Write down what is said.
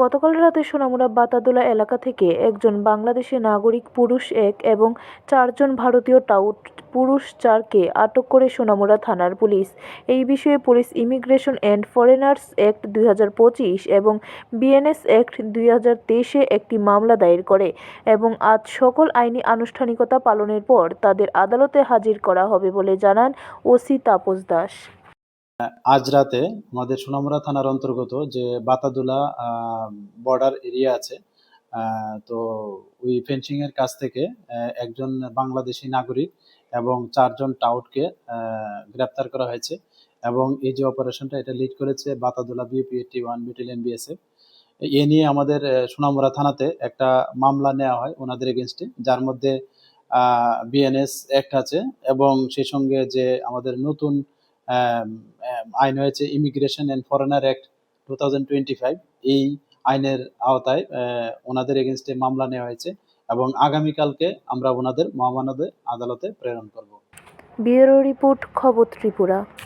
গতকাল রাতে সোনামুড়া বাতাদোলা এলাকা থেকে একজন বাংলাদেশি নাগরিক, পুরুষ এক এবং চারজন ভারতীয় টাউট পুরুষ চারকে আটক করে সোনামুড়া থানার পুলিশ। এই বিষয়ে police immigration and foreigners act দুই হাজার পঁচিশ এবং বিএনএস অ্যাক্ট দুই একটি মামলা দায়ের করে এবং আজ সকল আইনি আনুষ্ঠানিকতা পালনের পর তাদের আদালতে হাজির করা হবে বলে জানান ওসি তাপস দাস। আজ রাতে আমাদের সোনামুড়া থানার অন্তর্গত যে বাতাদুলা বর্ডার এরিয়া আছে তো ওই ফেন্সিং এর কাছ থেকে একজন বাংলাদেশি নাগরিক এবং চারজন টাউটকে গ্রেপ্তার করা হয়েছে এবং এই যে অপারেশনটা এটা লিড করেছে বাতাদুলা BP eighty one battalion BSF এ। নিয়ে আমাদের সোনামুড়া থানাতে একটা মামলা নেওয়া হয় ওনাদের এগেনস্টে যার মধ্যে বিএনএস অ্যাক্ট আছে এবং সেই সঙ্গে যে আমাদের নতুন আইন হয়েছে immigration and foreigner act two thousand twenty five এই আইনের আওতায় ওনাদের এগেনস্টে মামলা নেওয়া হয়েছে এবং আগামীকালকে আমরা ওনাদের মহামানদের আদালতে প্রেরণ করব। ব্যুরো রিপোর্ট খবর ত্রিপুরা।